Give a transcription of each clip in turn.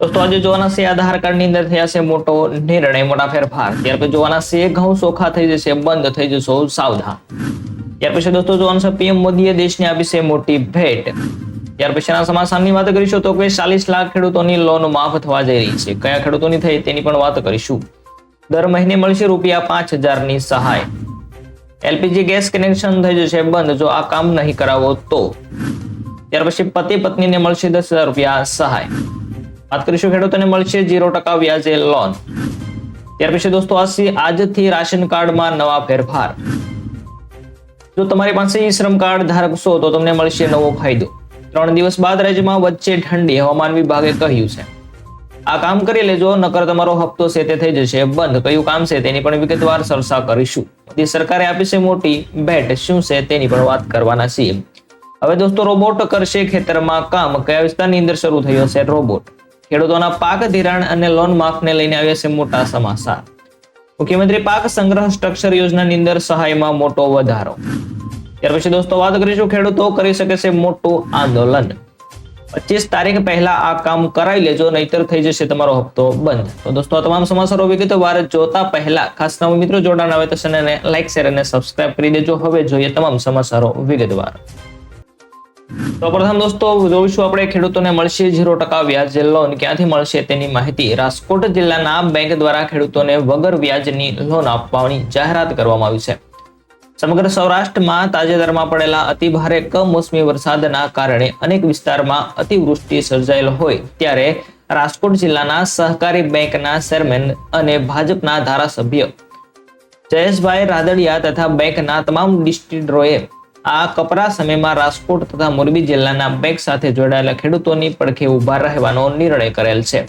દોસ્તો, આજે જોવાના છે આધાર કાર્ડની અંદર થયા છે મોટો નિર્ણય, મોટા ફેરફાર. ત્યાર પછી જોવાના છે ઘઉં ચોખા થઈ જશે, બંધ થઈ જશો, સાવધાન. ત્યાર પછી દોસ્તો, જોવાનું છે પીએમ મોદીએ દેશને આપી છે મોટી ભેટ. ત્યાર પછીના સમાચારની વાત કરીશું તો કે ચાલીસ લાખ ખેડૂતોની લોન માફ થવા જઈ રહી છે. કયા ખેડૂતોની થઈ તેની પણ વાત કરીશું. દર મહિને મળશે રૂપિયા પાંચ હજારની સહાય. એલપીજી ગેસ કનેક્શન થઈ જશે બંધ, જો આ કામ નહીં કરાવો તો. ત્યાર પછી પતિ પત્નીને મળશે દસ હજાર રૂપિયા સહાય. વાત કરીશું ખેડૂતોને મળશે જીરો ટકા વ્યાજે લોન ત્યાર પછી દોસ્તો આજથી રાશન કાર્ડમાં નવા ફેરફાર. જો તમારી પાસે ઈ શ્રમ કાર્ડ ધારક છો તો તમને મળશે નવો ફાયદો. ત્રણ દિવસ બાદ રાજ્યમાં વચ્ચે ઠંડી હવામાન વિભાગે કહ્યું છે. આ કામ કરી લેજો, નકર તમારો હપ્તો છે તે થઈ જશે. બંધ, કયું કામ છે તેની પણ વિગતવાર ચર્ચા કરીશું. મોદી સરકારે આપી છે મોટી ભેટ. શું છે તેની પણ વાત કરવાના છીએ. હવે દોસ્તો રોબોટ કરશે ખેતરમાં કામ. કયા વિસ્તારની અંદર શરૂ થયો છે રોબોટ ખેડૂતોના પાક ધિરાણ અને લોન માફને લઈને આવ્યા છે મોટા સમાચાર. મુખ્યમંત્રી પાક સંગ્રહ સ્ટ્રક્ચર યોજનાની અંદર સહાયમાં મોટો વધારો. ત્યાર પછી દોસ્તો વાત કરીશું ખેડૂતો કરી શકે છે મોટું આંદોલન. પચીસ તારીખ પહેલા આ કામ કરાવી લેજો, નહીતર થઈ જશે તમારો હપ્તો બંધ. તો દોસ્તો આ તમામ સમાચારો વિગતવાર જોતા પહેલા, ખાસ નવા મિત્રો જોડાણ આવે તો ચેનલને લાઈક શેર અને સબસ્ક્રાઇબ કરી દેજો. હવે જોઈએ તમામ સમાચારો વિગતવાર. તો પ્રથમ દોસ્તો, જોઈશું આપણે ખેડૂતોને મળશે ઝીરો ટકા વ્યાજે લોન. ક્યાંથી મળશે તેની માહિતી રાજકોટ જિલ્લાના બેંક દ્વારા ખેડૂતોને વગર વ્યાજની લોન આપવાની જાહેરાત કરવામાં આવી છે. સમગ્ર સૌરાષ્ટ્રમાં તાજેતરમાં પડેલા અતિભારે કમોસમી વરસાદના કારણે અનેક વિસ્તારમાં અતિવૃષ્ટિ સર્જાયેલ હોય ત્યારે રાજકોટ જિલ્લાના સહકારી બેંકના ચેરમેન અને ભાજપના ધારાસભ્ય જયેશભાઈ રાદડિયા તથા બેંકના તમામ ડિસ્ટ્રીક્ટરોએ આ કપરા સમયમાં રાજકોટ તથા મોરબી જિલ્લાના બેંક સાથે જોડાયેલા ખેડૂતોની પડખે ઊભા રહેવાનો નિર્ણય કરેલ છે.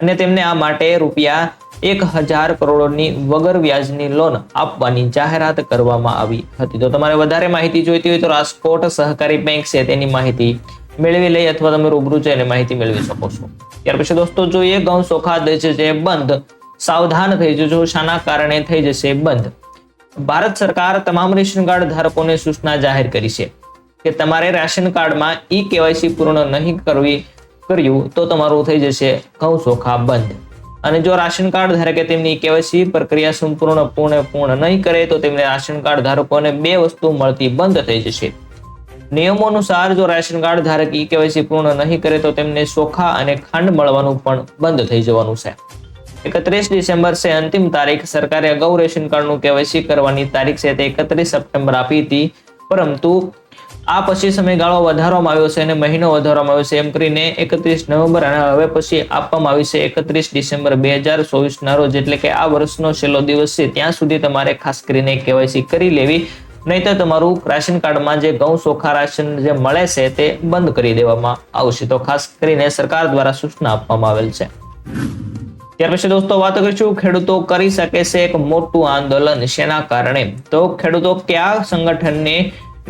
અને તેમને આ માટે રૂપિયા એક હજાર કરોડની વગર વ્યાજની લોન આપવાની જાહેરાત કરવામાં આવી હતી. તો તમારે વધારે માહિતી જોઈતી હોય તો રાજકોટ સહકારી બેંક છે તેની માહિતી મેળવી લઈ અથવા તમે રૂબરૂ જઈને માહિતી મેળવી શકો છો. ત્યાર પછી દોસ્તો જોઈએ ઘઉં ચોખા છે બંધ સાવધાન થઈ જજો. શાના કારણે થઈ જશે બંધ. ભારત સરકાર તમામ રેશન કાર્ડ ધારકોને સૂચના જાહેર કરી છે કે તમારે રાશન કાર્ડમાં ઈ કેવાયસી પૂર્ણ નહીં કરવી, કર્યું તો તમારું થઈ જશે ઘઉં ચોખા બંધ. અને જો રાશન કાર્ડ ધારકે તેમની કેવાયસી પ્રક્રિયા સંપૂર્ણ પૂર્ણ પૂર્ણ નહીં કરે, તો તેમને રાશન કાર્ડ ધારકોને બે વસ્તુ મળતી બંધ થઈ જશે. નિયમો અનુસાર જો રાશન કાર્ડ ધારક ઈ કેવાયસી પૂર્ણ નહીં કરે, તો તેમને ચોખા અને ખાંડ મળવાનું પણ બંધ થઈ જવાનું છે. એકત્રીસ ડિસેમ્બર છે, અંતિમ તારીખ. સરકારે અગાઉ રેશન કાર્ડનું કેવાયસી કરવાની તારીખ છે, તે એકત્રીસ સપ્ટેમ્બર આપી હતી. પરંતુ આ પછી સમયગાળો વધારવામાં આવ્યો છે અને મહિનો વધારવામાં આવ્યો છે. એમ કરીને એકત્રીસ નવેમ્બર અને હવે પછી આપવામાં આવી છે એકત્રીસ ડિસેમ્બર બે હજાર ચોવીસના રોજ. એટલે કે આ વર્ષનો છેલ્લો દિવસ છે. ત્યાં સુધી તમારે ખાસ કરીને કેવાયસી કરી લેવી. નહીં તો તમારું રાશન કાર્ડમાં જે ઘઉં, ચોખા, રાશન જે મળે છે, તે બંધ કરી દેવામાં આવશે. તો ખાસ કરીને સરકાર દ્વારા સૂચના આપવામાં આવેલ છે. ત્યાર પછી દોસ્તો વાત કરીશું ખેડૂતો કરી શકે છે એક મોટું આંદોલન શેના કારણે? તો ખેડૂતો કયા સંગઠનને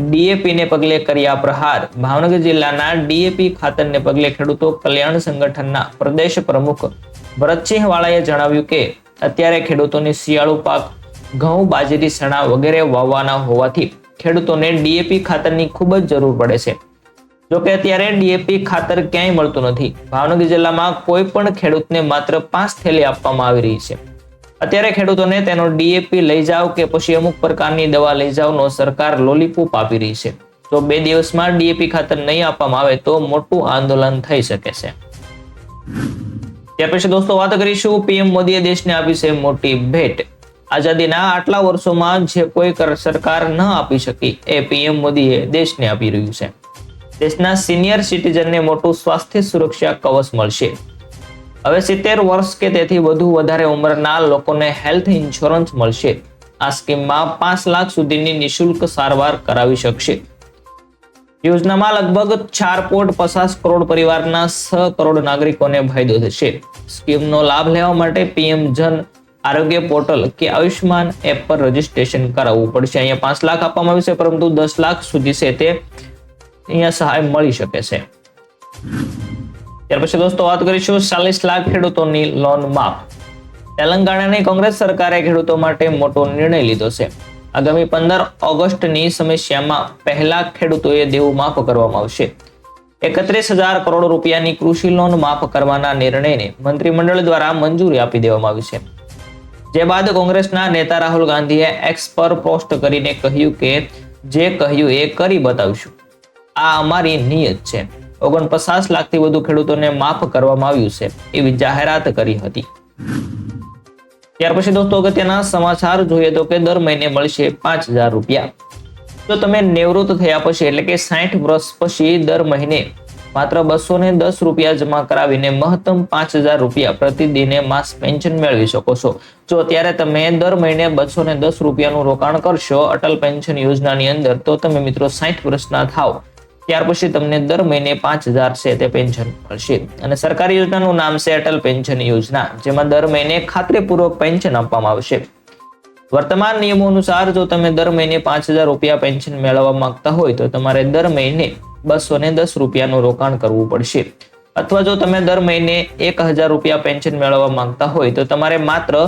ડીએપી ને પગલે કર્યા પ્રહાર? ભાવનગર જિલ્લાના ડીએપી ખાતરને પગલે ખેડૂતો કલ્યાણ સંગઠનના પ્રદેશ પ્રમુખ ભરતસિંહ વાળાએ જણાવ્યું કે, અત્યારે ખેડૂતોની શિયાળુ પાક, ઘઉં, બાજરી સણા વગેરે વાવવાના હોવાથી ખેડૂતોને ડીએપી ખાતરની ખૂબ જ જરૂર પડે છે. જોકે અત્યારે ડીએપી ખાતર ક્યાંય મળતું નથી. ભાવનગર જિલ્લામાં કોઈ પણ ખેડૂતને માત્ર પાંચ થેલી આપવામાં આવી રહી છે. અત્યારે ખેડૂતોને તેનો ડીએપી લઈ જાઓ કે પછી અમુક પ્રકારની દવા લઈ જાઓનો સરકાર લોલીપોપ આપી રહી છે. તો બે દિવસમાં ડીએપી ખાતર નહીં આપવામાં આવે તો મોટું આંદોલન થઈ શકે છે. ત્યાર પછી દોસ્તો વાત કરીશું પીએમ મોદીએ દેશને આપી છે મોટી ભેટ. આઝાદીના આટલા વર્ષોમાં જે કોઈ સરકાર ન આપી શકી એ પીએમ મોદીએ દેશને આપી રહ્યું છે. દેશના સિનિયર સિટીઝનને મોટું સ્વાસ્થ્ય સુરક્ષા કવચ મળશે. હવે સિત્તેર વર્ષ કે તેથી વધુ વધારે ઉંમરના લોકોને હેલ્થ ઇન્સ્યોરન્સ મળશે. આ સ્કીમમાં પાંચ લાખ સુધીની નિઃશુલ્ક સારવાર કરાવી શકશે. યોજનામાં લગભગ ચાર પોઈન્ટ પચાસ કરોડ પરિવારના છ કરોડ નાગરિકોને ફાયદો થશે. સ્કીમનો લાભ લેવા માટે પીએમ જન આરોગ્ય પોર્ટલ કે આયુષ્માન એપ પર રજીસ્ટ્રેશન કરાવવું પડશે. અહીંયા પાંચ લાખ આપવામાં આવ્યું છે, પરંતુ દસ લાખ સુધી છે તે અહીંયા સહાય મળી શકે છે. ત્યાર પછી દોસ્તો વાત કરીશું ચાલીસ લાખ ખેડૂતોની લોન માફ તેલંગાણાની કોંગ્રેસ સરકારે ખેડૂતો માટે મોટો નિર્ણય લીધો છે. આગામી પંદર ઓગસ્ટની સમસ્યામાં પહેલા ખેડૂતોએ દેવું માફ કરવામાં આવશે. એકત્રીસ હજાર કરોડ રૂપિયાની કૃષિ લોન માફ કરવાના નિર્ણયને મંત્રીમંડળ દ્વારા મંજૂરી આપી દેવામાં આવી છે. જે બાદ કોંગ્રેસના નેતા રાહુલ ગાંધીએ એક્સ પર પોસ્ટ કરીને કહ્યું કે જે કહ્યું એ કરી બતાવશું. આ અમારી નિયત છે. ઓગણપચાસ લાખથી વધુ ખેડૂતોને માફ કરવામાં આવ્યું છે, એવી જાહેરાત કરી હતી. ત્યાર પછી દોસ્તો અગત્યના સમાચાર જોઈએ તો કે દર મહિને મળશે પાંચ હજાર રૂપિયા. જો તમે નિવૃત્ત થયા પછી, એટલે કે સાઠ વર્ષ પછી દર મહિને માત્ર બસો ને દસ રૂપિયા જમા કરાવીને મહત્તમ પાંચ હજાર રૂપિયા પ્રતિદિને માસ પેન્શન મેળવી શકો છો. જો અત્યારે તમે દર મહિને બસો ને દસ રૂપિયાનું રોકાણ કરશો અટલ પેન્શન યોજનાની અંદર, તો તમે મિત્રો સાઠ વર્ષના થાવ ત્યાર પછી તમને દર મહિને પાંચ હજાર છે તે પેન્શન મળશે. અને સરકારી યોજનાનું નામ છે અટલ પેન્શન યોજના, જેમાં દર મહિને ખાતરીપૂર્વક પેન્શન આપવામાં આવશે. વર્તમાન નિયમો અનુસાર જો તમે દર મહિને પાંચ હજાર રૂપિયા પેન્શન મેળવવા માંગતા હોય તો તમારે દર મહિને બસો ને દસ રૂપિયાનું રોકાણ કરવું પડશે. અથવા જો તમે દર મહિને એક હજાર રૂપિયા પેન્શન મેળવવા માંગતા હોય તો તમારે માત્ર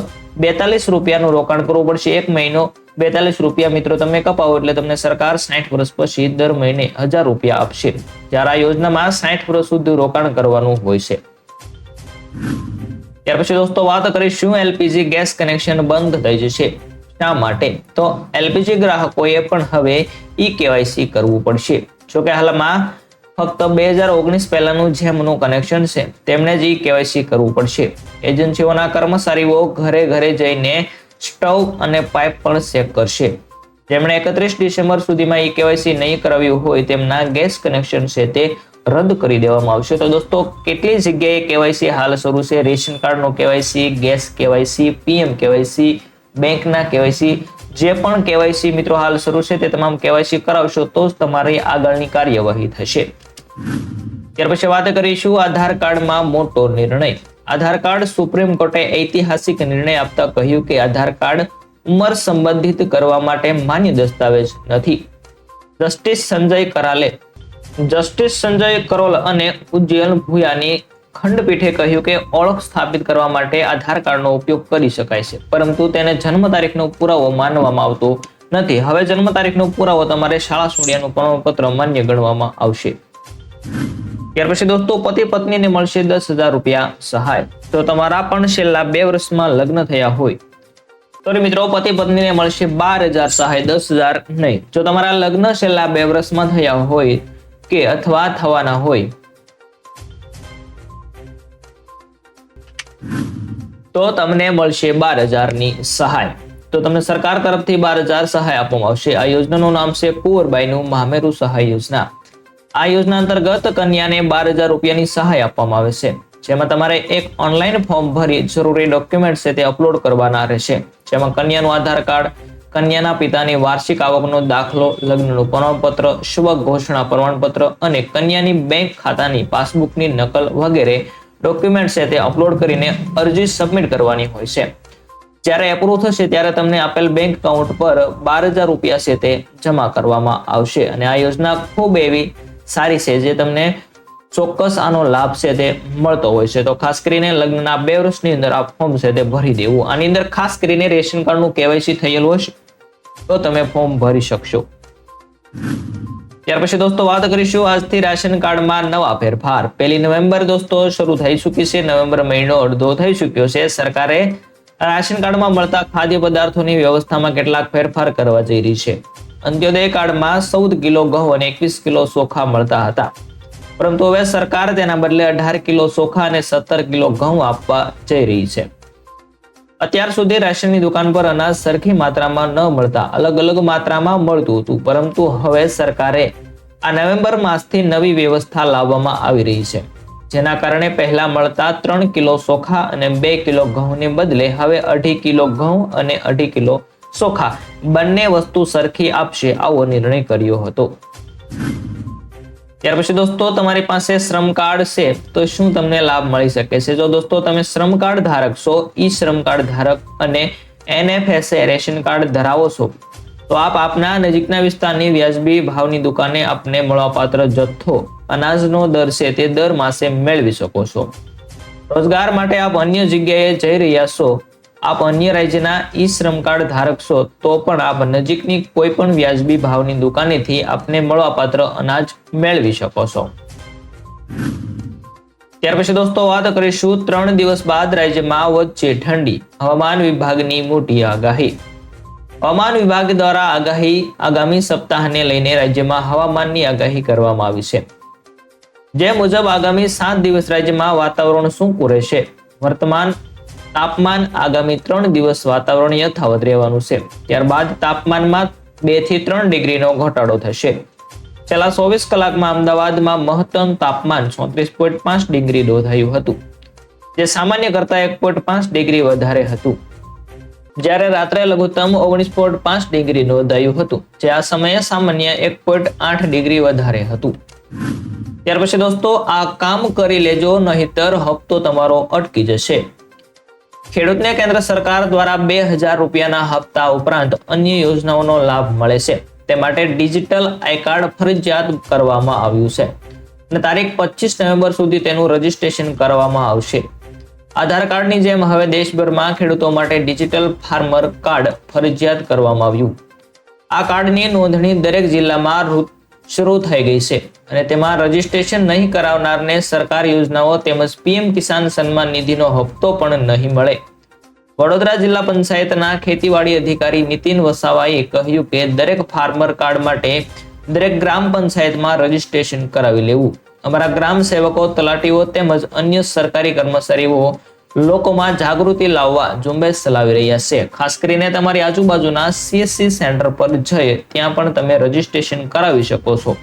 બેતાલીસ રૂપિયાનું રોકાણ કરવું પડશે. એક મહિનો બેતાલીસ રૂપિયા મિત્રો તમે કપાવો એટલે તમને સરકાર સાઠ વર્ષ પછી દર મહિને હજાર રૂપિયા આપશે. જ્યારે આ યોજનામાં સાઠ વર્ષ સુધી રોકાણ કરવાનું હોય છે. ત્યાર પછી દોસ્તો વાત કરીશું એલપીજી ગેસ કનેક્શન બંધ થઈ જશે. શા માટે? તો એલપીજી ગ્રાહકોએ પણ હવે ઈ કેવાયસી કરવું પડશે. જોકે હાલમાં ફક્ત બે હજાર ઓગણીસ પહેલાનું જેમનું કનેક્શન છે, તેમણે જ ઈ કેવાયસી કરવું પડશે. એજન્સીઓના કર્મચારીઓ ઘરે ઘરે જઈને સ્ટવ અને પાઇપ પણ ચેક કરશે. જેમણે એકત્રીસ ડિસેમ્બર સુધીમાં ઈ કેવાયસી નહીં કરાવ્યું હોય તેમના ગેસ કનેક્શન છે તે રદ કરી દેવામાં આવશે. તો દોસ્તો, કેટલી જગ્યાએ કેવાયસી હાલ શરૂ છે? રેશન કાર્ડનું KYC, gas KYC, PM KYC, બેંકના કેવાયસી, જે પણ કેવાયસી મિત્રો હાલ શરૂ છે તે તમામ કેવાયસી કરાવશો તો જ તમારી આગળની કાર્યવાહી થશે. ત્યાર પછી વાત કરીશું આધાર કાર્ડમાં મોટો નિર્ણય. આધાર કાર્ડ સુપ્રીમ કોર્ટે ઐતિહાસિક નિર્ણય આપતા કહ્યું કે આધાર કાર્ડ ઉંમર સંબંધિત કરવા માટે માન્ય દસ્તાવેજ નથી. જસ્ટિસ સંજય કરાલે, જસ્ટિસ સંજય કરોલ અને ઉજ્જૈન ભૂયાની ખંડપીઠે કહ્યું કે ઓળખ સ્થાપિત કરવા માટે આધાર કાર્ડનો ઉપયોગ કરી શકાય છે, પરંતુ તેને જન્મ તારીખનો પુરાવો માનવામાં આવતો નથી. હવે જન્મ તારીખનો પુરાવો તમારે શાળા સોડિયાનું પ્રમાણપત્ર માન્ય ગણવામાં આવશે. ત્યાર પછી દોસ્તો પતિ પત્નીને મળશે દસ હજાર રૂપિયા સહાય. તો તમારા પણ છેલ્લા બે વર્ષમાં લગ્ન થયા હોય. તો મિત્રો, પતિ પત્નીને મળશે બાર હજાર સહાય, દસ હજાર નહીં. જો તમારા લગ્ન છેલ્લા બે વર્ષમાં થયા હોય કે અથવા થવાના હોય. તો તમને મળશે બાર હજારની સહાય. તો તમને સરકાર તરફથી બાર હજાર સહાય આપવામાં આવશે. આ યોજનાનું નામ છે કુંવરબાઈનું મામેરું સહાય યોજના. આ યોજના અંતર્ગત કન્યાને બાર હજાર રૂપિયાની સહાય આપવામાં આવે છે. જેમાં તમારે એક ઓનલાઈન ફોર્મ ભરી જરૂરી ડોક્યુમેન્ટ છે તે અપલોડ કરવાના રહેશે. જેમાં કન્યાનું આધાર કાર્ડ, કન્યાના પિતાની વાર્ષિક આવકનો દાખલો, લગ્નનું પ્રમાણપત્ર, શુભ ઘોષણા પ્રમાણપત્ર અને કન્યાની બેંક ખાતાની પાસબુકની નકલ વગેરે ડોક્યુમેન્ટ છે તે અપલોડ કરીને અરજી સબમિટ કરવાની હોય છે. જ્યારે એપ્રુવ થશે ત્યારે તમને આપેલ બેંક એકાઉન્ટ પર બાર હજાર રૂપિયા છે તે જમા કરવામાં આવશે. અને આ યોજના ખૂબ એવી સારી છે, જે તમને ચોક્કસ આનો લાભ છે તે મળતો હોય છે. તો ખાસ કરીને લગ્નના બે વર્ષની અંદર આ ફોર્મ છે તે ભરી દેવું. આની અંદર ખાસ કરીને રેશન કાર્ડનું કેવાયસી થયેલું હશે, તો તમે ફોર્મ ભરી શકશો. ત્યાર પછી દોસ્તો, વાત કરીશું આજથી રાશન કાર્ડમાં નવા ફેરફાર. પહેલી નવેમ્બર દોસ્તો શરૂ થઈ ચૂકી છે, નવેમ્બર મહિનો અડધો થઈ ચૂક્યો છે. સરકારે રાશન કાર્ડમાં મળતા ખાદ્ય પદાર્થોની વ્યવસ્થામાં કેટલાક ફેરફાર કરવા જઈ રહી છે. અંત્યોદય કાર્ડમાં ચૌદ કિલો ઘઉં અને એકવીસ કિલો ચોખા મળતા હતા. પરંતુ હવે સરકાર તેના બદલે અઢાર કિલો ચોખા અને સત્તર કિલો ઘઉં આપવા જઈ રહી છે. અત્યાર સુધી રાશનની દુકાન પર અનાજ સરખી માત્રામાં ન મળતા અલગ અલગ માત્રામાં મળતું હતું, પરંતુ હવે સરકારે આ નવેમ્બર માસથી નવી વ્યવસ્થા લાવવામાં આવી રહી છે. જેના કારણે પહેલા મળતા ત્રણ કિલો ચોખા અને બે કિલો ઘઉંને બદલે હવે અઢી કિલો ઘઉં અને અઢી કિલો ચોખા બંને વસ્તુ સરખી આપશે આવો નિર્ણય કર્યો હતો. ત્યાર પછી દોસ્તો તમારી પાસે શ્રમ કાર્ડ છે, તો શું તમને લાભ મળી શકે છે? જો દોસ્તો તમે શ્રમ કાર્ડ ધારક છો, ઈ શ્રમ કાર્ડ ધારક અને એનએફએસએ રેશન કાર્ડ ધરાવો છો, તો આપ આપના નજીકના વિસ્તારની વ્યાજબી ભાવની દુકાને આપને મળવાપાત્ર જથ્થો, અનાજનો દર છે તે દર માસે મેળવી શકો છો. રોજગાર માટે આપ અન્ય જગ્યાએ જઈ રહ્યા છો આપ અન્ય રાજ્યના ઈ શ્રમ કાર્ડ ધારક છો, તો પણ આપ નજીકની કોઈ પણ વ્યાજબી ભાવની દુકાનેથી આપને મળવાપાત્ર અનાજ મેળવી શકો છો. ત્યાર પછી દોસ્તો વાત કરીશું ત્રણ દિવસ બાદ રાજ્યમાં વચ્ચે ઠંડી, હવામાન વિભાગની મોટી આગાહી. હવામાન વિભાગ દ્વારા આગાહી આગામી સપ્તાહને લઈને રાજ્યમાં હવામાનની આગાહી કરવામાં આવી છે. જે મુજબ આગામી સાત દિવસ રાજ્યમાં વાતાવરણ સૂકું રહેશે. વર્તમાન તાપમાન આગામી ત્રણ દિવસ વાતાવરણ યથાવત રહેવાનું છે. ત્યારબાદ તાપમાનમાં બેથી ત્રણ ડિગ્રીનો ઘટાડો થશે. છેલ્લા ચોવીસ કલાકમાં અમદાવાદમાં મહત્તમ તાપમાન ચોત્રીસ પોઈન્ટ પાંચ ડિગ્રી નોંધાયું હતું, જે સામાન્ય કરતા એક પોઈન્ટ પાંચ ડિગ્રી વધારે હતું. જ્યારે રાત્રે લઘુત્તમ ઓગણીસ પોઈન્ટ પાંચ ડિગ્રી નોંધાયું હતું, જે આ સમયે સામાન્ય એક પોઈન્ટ આઠ ડિગ્રી વધારે હતું. ત્યાર પછી દોસ્તો, આ કામ કરી લેજો, નહીતર હપ્તો તમારો અટકી જશે. ખેડૂતને કેન્દ્ર સરકાર દ્વારા બે હજાર રૂપિયાના હપ્તા ઉપરાંત અન્ય યોજનાઓનો લાભ મળે છે. તે માટે ડિજિટલ આઈ કાર્ડ ફરજિયાત કરવામાં આવ્યું છે અને તારીખ પચીસ નવેમ્બર સુધી તેનું રજીસ્ટ્રેશન કરવામાં આવશે. આધાર કાર્ડની જેમ હવે દેશભરમાં ખેડૂતો માટે ડિજિટલ ફાર્મર કાર્ડ ફરજિયાત કરવામાં આવ્યું. આ કાર્ડની નોંધણી દરેક જિલ્લામાં શરૂ થઈ ગઈ છે. અને તેમાં રજીસ્ટ્રેશન નહીં કરાવનારને સરકાર યોજનાઓ તેમજ પીએમ કિસાન સન્માન નિધિનો હપ્તો પણ નહીં મળે. વડોદરા જિલ્લા પંચાયતના ખેતીવાડી અધિકારી નીતિન વસાવાએ કહ્યું કે દરેક ફાર્મર કાર્ડ માટે દરેક ગ્રામ પંચાયતમાં રજીસ્ટ્રેશન કરાવી લેવું. અમારા ગ્રામ સેવકો, તલાટીઓ તેમજ અન્ય સરકારી કર્મચારીઓ લોકોમાં જાગૃતિ લાવવા ઝુંબેશ ચલાવી રહ્યા છે. ખાસ કરીને તમારી આજુબાજુના સીએસસી સેન્ટર પર જઈ ત્યાં પણ તમે રજીસ્ટ્રેશન કરાવી શકો છો.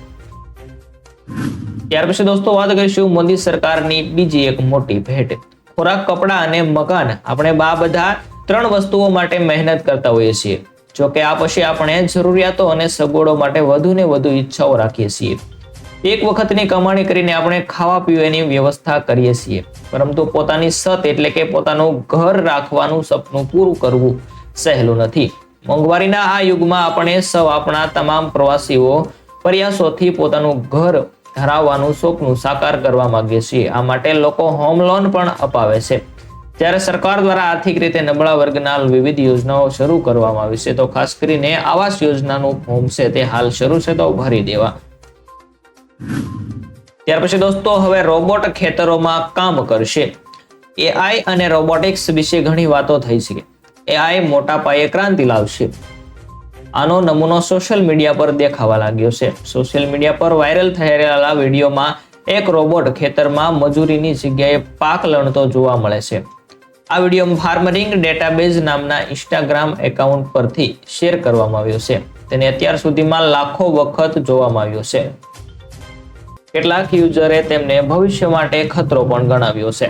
ત્યાર પછી દોસ્તો વાત કરીશું મોદી સરકારની બીજી એક મોટી ભેટ. ખોરાક, કપડાં અને મકાન આપણે બા બધા ત્રણ વસ્તુઓ માટે મહેનત કરતા હોઈએ છીએ. જો કે આ પછી આપણે જરૂરિયાતો અને સગવડો માટે વધુ ને વધુ ઈચ્છાઓ રાખીએ છીએ. એક વખતની કમાણી કરીને આપણે ખાવા પીવાની વ્યવસ્થા કરીએ છીએ. પરંતુ પોતાની સત એટલે કે પોતાનું ઘર રાખવાનું સપનું પૂરું કરવું સહેલું નથી. મોંઘવારીના આ યુગમાં આપણે સૌ આપણા તમામ પ્રવાસીઓ પ્રયાસોથી પોતાનું ઘર ધરાવવાનું સપનું સાકાર કરવા માંગીએ છીએ. આ માટે લોકો હોમ લોન પણ અપાવે છે. જ્યારે સરકાર દ્વારા આર્થિક રીતે નબળા વર્ગના વિવિધ યોજનાઓ શરૂ કરવામાં આવી છે, તો ખાસ કરીને આવાસ યોજનાનું ફોર્મ છે તે હાલ શરૂ છે, તો ભરી દેવા. ત્યાર પછી દોસ્તો, હવે રોબોટ ખેતરોમાં કામ કરશે. એઆઈ અને રોબોટિક્સ વિશે ઘણી વાતો થઈ છે. એઆઈ મોટા પાયે ક્રાંતિ લાવશે. આનો નમૂનો સોશિયલ મીડિયા પર દેખાવા લાગ્યો છે. સોશિયલ મીડિયા પર વાયરલ થયેલા વિડીયોમાં એક રોબોટ ખેતરમાં મજૂરીની જગ્યાએ પાક લણતો જોવા મળે છે. આ વીડિયો ફાર્મરિંગ ડેટાબેઝ નામના ઇન્સ્ટાગ્રામ એકાઉન્ટ પરથી શેર કરવામાં આવ્યો છે. તેને અત્યાર સુધીમાં લાખો વખત જોવામાં આવ્યો છે. કેટલાક યુઝરે તેમને ભવિષ્ય માટે ખતરો પણ ગણાવ્યો છે.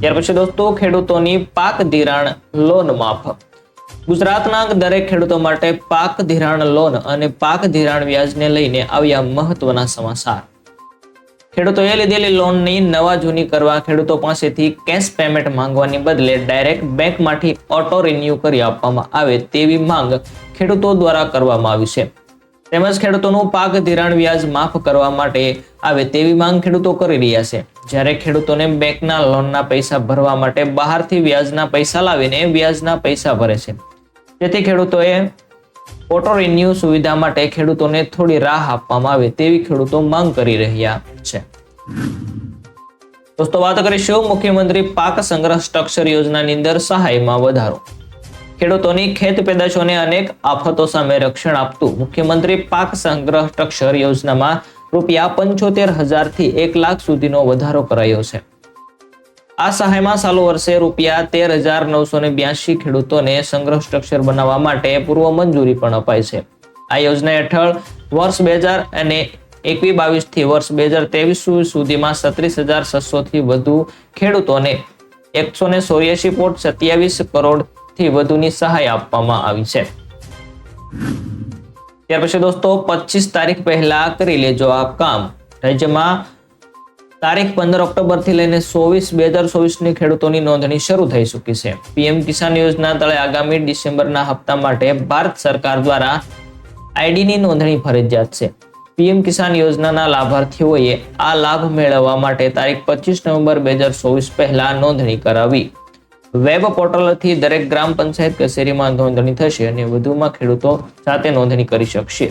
ત્યાર પછી દોસ્તો, ખેડૂતોની પાક ધિરાણ લોન માફ. ગુજરાતના દરેક ખેડૂતો માટે પાક ધિરાણ લોન અને પાક ધિરાણ વ્યાજને લઈને આવ્યા મહત્વના સમાચાર. ખેડૂતોએ લીધેલી લોનની નવા જૂની કરવા ખેડૂતો પાસેથી કેશ પેમેન્ટ માંગવાની બદલે ડાયરેક્ટ બેંકમાંથી ઓટો રિન્યુ કરી આપવામાં આવે તેવી માંગ ખેડૂતો દ્વારા કરવામાં આવી છે. તેમજ ખેડૂતોનું પાક ધિરાણ વ્યાજ માફ કરવા માટે આવે તેવી માંગ ખેડૂતો કરી રહ્યા છે. જ્યારે ખેડૂતોને બેંકના લોનના પૈસા ભરવા માટે બહારથી વ્યાજના પૈસા લાવીને વ્યાજના પૈસા ભરે છે. જેથી ખેડૂતોએ ઓટો રિન્યુ સુવિધા માટે ખેડૂતોને થોડી રાહ આપવામાં આવે તેવી ખેડૂતો માંગ કરી રહ્યા છે. દોસ્તો, વાત કરીશું મુખ્યમંત્રી પાક સંગ્રહ સ્ટ્રક્ચર યોજનાની અંદર સહાયમાં વધારો. ખેડૂતોની ખેત પેદાશોને અનેક આફતો સામે રક્ષણ આપતું મુખ્યમંત્રી પાક સંગ્રહ સ્ટ્રક્ચર યોજનામાં રૂપિયા પંચોતેર હજારથી એક લાખ સુધીનો વધારો કરાયો છે. આ સહાયમાં ચાલુ વર્ષે રૂપિયા તેર હજાર નવસો ને બ્યાસી ખેડૂતોને સંગ્રહ સ્ટ્રક્ચર બનાવવા માટે પૂર્વ મંજૂરી પણ અપાય છે. આ યોજના હેઠળ વર્ષ બે હજાર અને એકવી બાવીસથી વર્ષ બે હજાર ત્રેવીસ સુધીમાં સત્રીસ હજાર છસો થી વધુ ખેડૂતોને એકસો ને ચોર્યાસી પોઈન્ટ સત્યાવીસ કરોડ થી વધુની સહાય આપવામાં આવી છે. ત્યાર પછી દોસ્તો, પચીસ તારીખ પહેલા કરી લેજો આ કામ. રાજ્યમાં તારીખ પંદર ઓક્ટોબરથી લઈને સોવીસ બે હજાર ચોવીસની ખેડૂતોની નોંધણી શરૂ થઈ ચૂકી છે. પીએમ કિસાન યોજના તળે આગામી ડિસેમ્બરના હપ્તા માટે ભારત સરકાર દ્વારા આઈડીની નોંધણી ફરજિયાત છે. પીએમ કિસાન યોજનાના લાભાર્થીઓએ આ લાભ મેળવવા માટે તારીખ પચીસ નવેમ્બર બે હજાર ચોવીસ પહેલા નોંધણી કરાવી. વેબ પોર્ટલથી દરેક ગ્રામ પંચાયત કચેરીમાં નોંધણી થશે અને વધુમાં ખેડૂતો સાથે નોંધણી કરી શકશે.